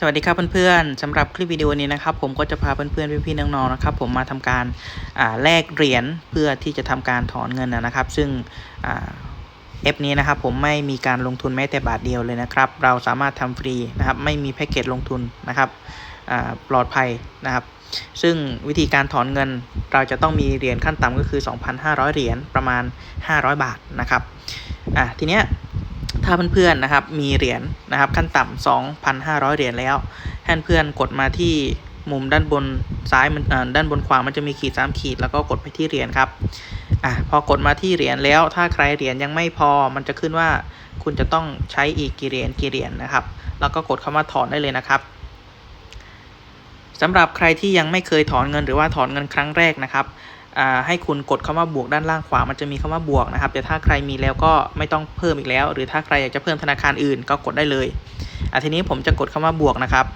สวัสดีครับเพื่อนๆสำหรับคลิปวิดีโอนี้นะครับ ผมก็จะพาเพื่อนๆพี่ๆน้องๆนะครับ ผมมาทำการแลกเหรียญเพื่อที่จะทำการถอนเงินนะครับ ซึ่งเอฟนี้นะครับ ผมไม่มีการลงทุนแม้แต่บาทเดียวเลยนะครับ เราสามารถทำฟรีนะครับ ไม่มีแพ็กเกจลงทุนนะครับปลอดภัยนะครับ ซึ่งวิธีการถอนเงินเราจะต้องมีเหรียญขั้นต่ำก็คือ 2,500 เหรียญประมาณ 500 บาทนะครับทีเนี้ย ถ้าเพื่อนๆนะครับมีเหรียญนะครับขั้นต่ำ2,500 เหรียญแล้วให้เพื่อนกดมาที่มุมด้านบนซ้ายมันเอ่อด้านบนขวามันจะมีขีด3ขีดแล้วก็กดไปที่เหรียญครับอะพอกดมาที่เหรียญแล้วถ้าใครเหรียญยังไม่พอมันจะขึ้นว่าคุณจะต้องใช้อีกกี่เหรียญกี่เหรียญนะครับ แล้วก็กดคำว่าถอนได้เลยนะครับสำหรับใครที่ยังไม่เคยถอนเงินหรือว่าถอนเงินครั้งแรกนะครับ ให้คุณกดคำว่าบวกด้านล่างขวา มันจะมีคำว่าบวกนะครับ แต่ถ้าใครมีแล้วก็ไม่ต้องเพิ่มอีกแล้ว หรือถ้าใครอยากจะเพิ่มธนาคารอื่นก็กดได้เลยอะทีนี้ผมจะกดคำว่าบวกนะครับ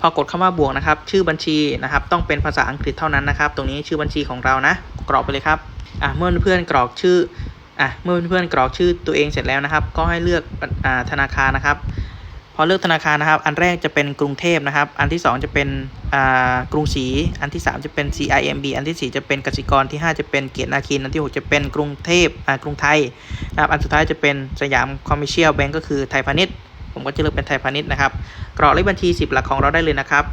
พอกดคำว่าบวกนะครับ ชื่อบัญชีนะครับ ต้องเป็นภาษาอังกฤษเท่านั้นนะครับ ตรงนี้ชื่อบัญชีของเรานะ กรอกไปเลยครับอะเมื่อเพื่อนๆกรอกชื่ออะเมื่อเพื่อนๆกรอกชื่อตัวเองเสร็จแล้วนะครับ ก็ให้เลือกอ่าธนาคารนะครับ พอเลือกธนาคารนะครับ อันแรกจะเป็นกรุงเทพนะครับ อันที่ 2 จะเป็นกรุงศรี อันที่ 3 จะเป็น CIMB อันทีสี่4 จะเป็นกสิกร ที่ 5 จะเป็นเกียรตินาคิน อันที่ 6 จะเป็นกรุงเทพอากรุงไทยนะครับ อันสุดท้ายจะเป็นสยามคอมเมิร์เชียลแบงก์ก็คือไทยพาณิชย์ ผมก็จะเลือกเป็นไทยพาณิชย์นะครับ กรอกเลขบัญชี 10 หลักของเราได้เลยนะครับ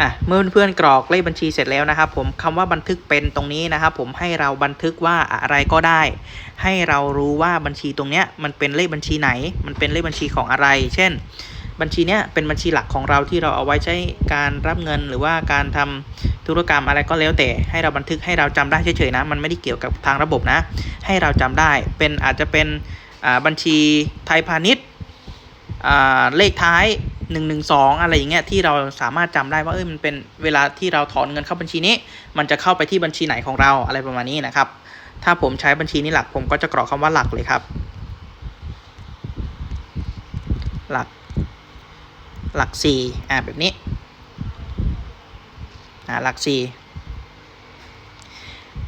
อะเมื่อเพื่อนๆกรอกเลขบัญชีเสร็จแล้วนะครับ ผมคำว่าบันทึกเป็นตรงนี้นะครับ ผมให้เราบันทึกว่าอะไรก็ได้ ให้เรารู้ว่าบัญชีตรงเนี้ยมันเป็นเลขบัญชีไหน มันเป็นเลขบัญชีของอะไร เช่น บัญชีเนี้ยเป็นบัญชีหลักของเราที่เราเอาไว้ใช้การรับเงินหรือว่าการทำธุรกรรมอะไรก็แล้วแต่ ให้เราบันทึกให้เราจำได้เฉยๆนะ มันไม่ได้เกี่ยวกับทางระบบนะ ให้เราจำได้เป็นอาจจะเป็นบัญชีไทยพาณิชย์เลขท้าย 112 อะไรอย่างเงี้ยที่เราสามารถจำได้ว่าเอ้ยมันเป็นเวลาที่เราถอนเงินเข้าบัญชีนี้ มันจะเข้าไปที่บัญชีไหนของเราอะไรประมาณนี้นะครับ ถ้าผมใช้บัญชีนี้หลักผมก็จะกรอกคำว่าหลักเลยครับ หลัก หลักสี่อ่าแบบนี้อ่าหลักสี่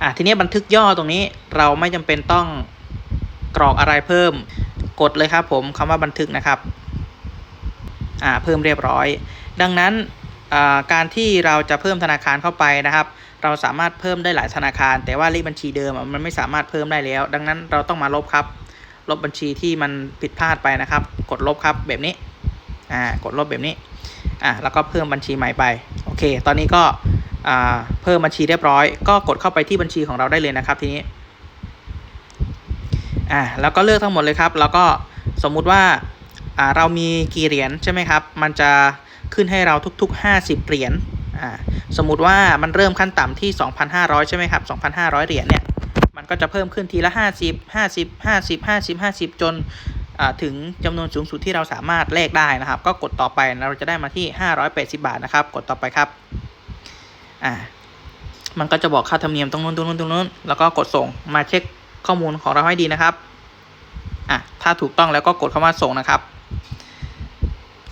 อ่าทีนี้บันทึกย่อตรงนี้เราไม่จำเป็นต้องกรอกอะไรเพิ่มกดเลยครับผมคำว่าบันทึกนะครับ เพิ่มเรียบร้อย ดังนั้นอ่าการที่เราจะเพิ่มธนาคารเข้าไปนะครับ เราสามารถเพิ่มได้หลายธนาคาร แต่ว่าเลขบัญชีเดิมมันไม่สามารถเพิ่มได้แล้ว ดังนั้นเราต้องมาลบครับ ลบบัญชีที่มันผิดพลาดไปนะครับ กดลบครับแบบนี้อ่ากดลบแบบนี้อ่าแล้วก็เพิ่มบัญชีใหม่ไปโอเค ตอนนี้ก็อ่าเพิ่มบัญชีเรียบร้อย ก็กดเข้าไปที่บัญชีของเราได้เลยนะครับทีนี้อ่าแล้วก็เลือกทั้งหมดเลยครับ แล้วก็สมมุติว่า เรามีกี่เหรียญใช่ไหมครับ มันจะขึ้นให้เราทุกๆ 50 เหรียญอ่าสมมุติว่ามันเริ่มขั้นต่ำที่ 2,500 ใช่ไหมครับ 2,500 เหรียญเนี่ย มันก็จะเพิ่มขึ้นทีละ 50 50 50 50 50 จนอ่าถึงจำนวนสูงสุดที่เราสามารถแลกได้นะครับ ก็กดต่อไปเราจะได้มาที่ 580 บาทนะครับ กดต่อไปครับ อ่า มันก็จะบอกค่าธรรมเนียมตรงนู้นตรงนู้นตรงนู้น แล้วก็กดส่งมาเช็คข้อมูลของเราให้ดีนะครับ อะ ถ้าถูกต้องแล้วก็กดคำว่าส่งนะครับ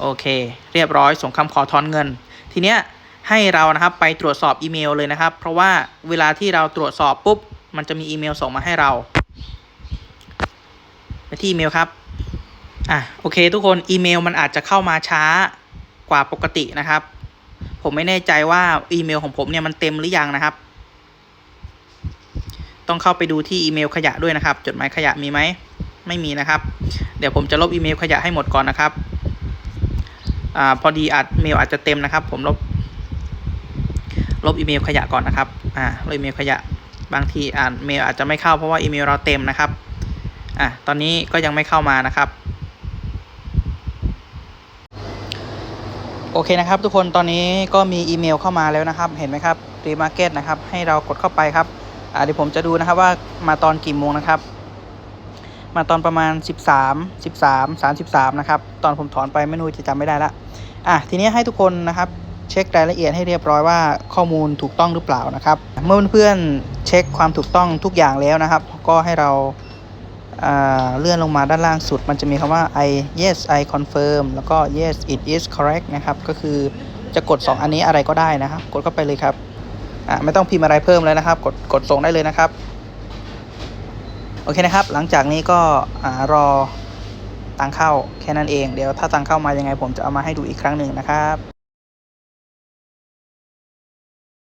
โอเค เรียบร้อยส่งคำขอถอนเงิน ทีเนี้ยให้เรานะครับไปตรวจสอบอีเมลเลยนะครับ เพราะว่าเวลาที่เราตรวจสอบปุ๊บ มันจะมีอีเมลส่งมาให้เราไปที่อีเมลครับอะโอเค ทุกคนอีเมลมันอาจจะเข้ามาช้ากว่าปกตินะครับ ผมไม่แน่ใจว่าอีเมลของผมเนี่ยมันเต็มหรือยังนะครับ ต้องเข้าไปดูที่อีเมลขยะด้วยนะครับ จดหมายขยะมีไหมไม่มีนะครับ เดี๋ยวผมจะลบอีเมลขยะให้หมดก่อนนะครับ อ่าพอดีอาจเมลอาจจะเต็มนะครับ ผมลบ ลบอีเมลขยะก่อนนะครับอ่าลบอีเมลขยะบางทีอ่านเมลอาจจะไม่เข้าเพราะว่าอีเมลเราเต็มนะครับอะตอนนี้ก็ยังไม่เข้ามานะครับ โอเคนะครับ ทุกคนตอนนี้ก็มีอีเมลเข้ามาแล้วนะครับ เห็นไหมครับรีมาร์เก็ตนะครับ ให้เรากดเข้าไปครับอ่าเดี๋ยวผมจะดูนะครับว่ามาตอนกี่โมงนะครับ มาตอนประมาณ 13 13 33นะครับตอนผมถอนไปไม่รู้จะจำไม่ได้ละอะทีนี้ให้ทุกคนนะครับเช็ครายละเอียดให้เรียบร้อยว่าข้อมูลถูกต้องหรือเปล่านะครับ เมื่อเพื่อนเช็คความถูกต้องทุกอย่างแล้วนะครับ ก็ให้เราเลื่อนลงมาด้านล่างสุด มันจะมีคำว่า I yes I confirm แล้วก็ yes it is correct นะครับ ก็คือจะกด 2 อันนี้อะไรก็ได้นะครับ กดเข้าไปเลยครับอ่าไม่ต้องพิมพ์อะไรเพิ่มเลยนะครับ กดกดส่งได้เลยนะครับ โอเคนะครับ หลังจากนี้ก็อรอตังเข้าแค่นั้นเอง เดี๋ยวถ้าตังเข้ามายังไงผมจะเอามาให้ดูอีกครั้งหนึ่งนะครับ